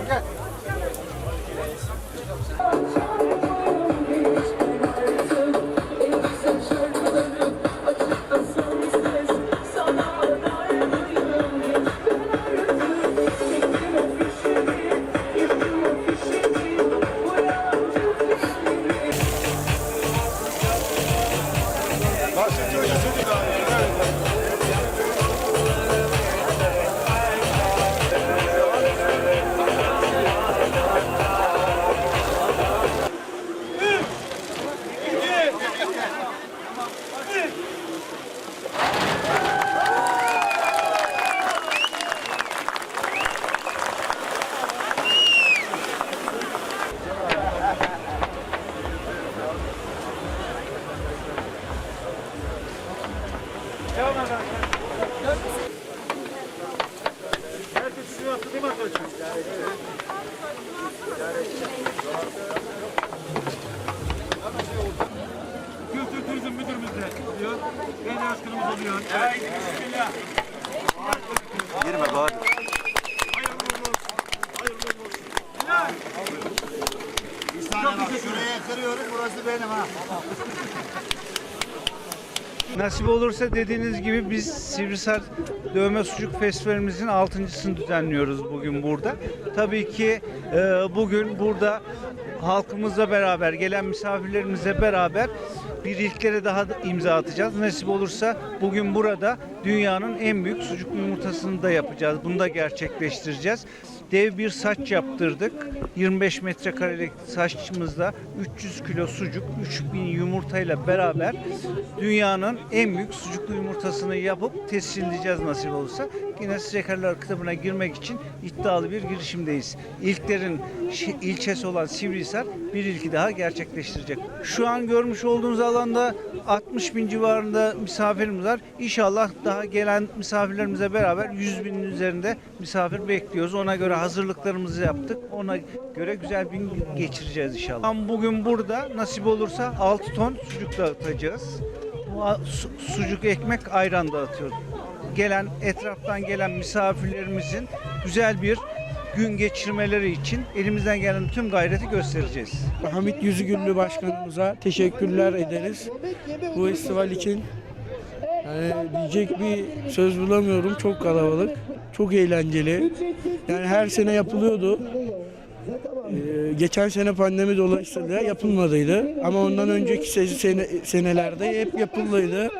が Kültür Turizm Müdürümüz de diyor. Belediye Başkanımız oluyor. Haydi bismillah. Girme bari. Hayırlı olsun. Hayırlı olsun. Helal. Bir saniye bak şuraya kırıyorum burası benim ha. Nasip olursa dediğiniz gibi biz Sivrisar Dövme Sucuk Festivalimizin altıncısını düzenliyoruz bugün burada. Tabii ki e, bugün burada halkımızla beraber, gelen misafirlerimizle beraber bir ilklere daha da imza atacağız. Nasip olursa bugün burada dünyanın en büyük sucuk yumurtasını da yapacağız. Bunu da gerçekleştireceğiz. Dev bir saç yaptırdık. 25 metrekarelik saçımızda 300 kilo sucuk, 3000 yumurtayla beraber dünyanın en büyük sucuklu yumurtasını yapıp tescilleyeceğiz nasip olursa. Guinness Rekorlar kitabına girmek için iddialı bir girişimdeyiz. İlklerin ilçesi olan Sivrihisar bir ilki daha gerçekleştirecek. Şu an görmüş olduğunuz alanda 60 bin civarında misafirimiz var. İnşallah daha gelen misafirlerimize beraber 100 binin üzerinde misafir bekliyoruz. Ona göre hazırlıklarımızı yaptık. Ona göre güzel bir gün geçireceğiz inşallah. Ama Bugün burada nasip olursa 6 ton sucuk dağıtacağız. Sucuk ekmek ayran dağıtıyoruz. Gelen etraftan gelen misafirlerimizin güzel bir gün geçirmeleri için elimizden gelen tüm gayreti göstereceğiz. Hamit Yüzügüllü Başkanımıza teşekkürler ederiz. Bu festival için yani diyecek bir söz bulamıyorum. Çok kalabalık, çok eğlenceli. Yani her sene yapılıyordu. Ee, geçen sene pandemi dolayısıyla yapılmadıydı. Ama ondan önceki se- sene, senelerde hep yapıldıydı.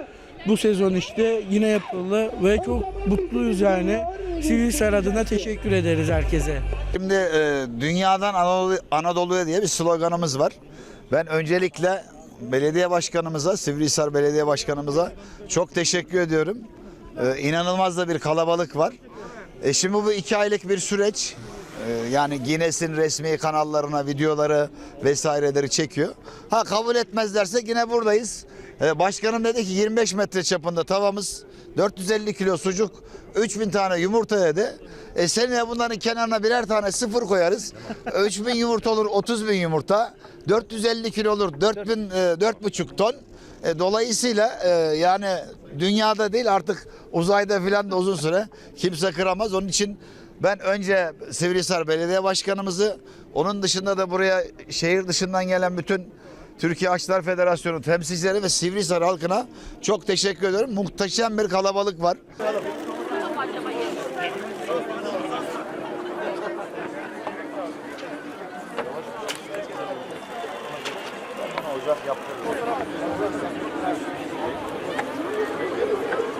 Bu sezon işte yine yapıldı ve çok mutluyuz yani. Sivrihisar adına teşekkür ederiz herkese. Şimdi e, dünyadan Anadolu, Anadolu'ya diye bir sloganımız var. Ben öncelikle belediye başkanımıza, Sivrihisar Belediye Başkanımıza çok teşekkür ediyorum. E, inanılmaz da bir kalabalık var. E, şimdi bu iki aylık bir süreç. E, yani Guinness'in resmi kanallarına videoları vesaireleri çekiyor. Ha kabul etmezlerse yine buradayız. E, başkanım dedi ki 25 metre çapında tavamız, 450 kilo sucuk, 3000 tane yumurta dedi. E seneye bunların kenarına birer tane sıfır koyarız. 3000 yumurta olur 30 bin yumurta. 450 kilo olur 4000 e, 4,5 ton. E, dolayısıyla e, yani dünyada değil artık uzayda filan da uzun süre kimse kıramaz. Onun için ben önce Sivrihisar Belediye Başkanımızı onun dışında da buraya şehir dışından gelen bütün Türkiye Aşçılar Federasyonu temsilcileri ve Sivrihisar halkına çok teşekkür ediyorum. Muhteşem bir kalabalık var.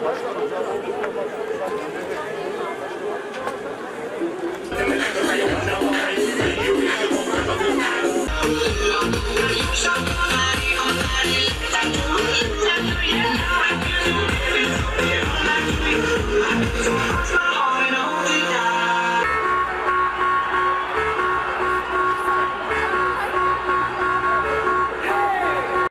Başkanım, Shut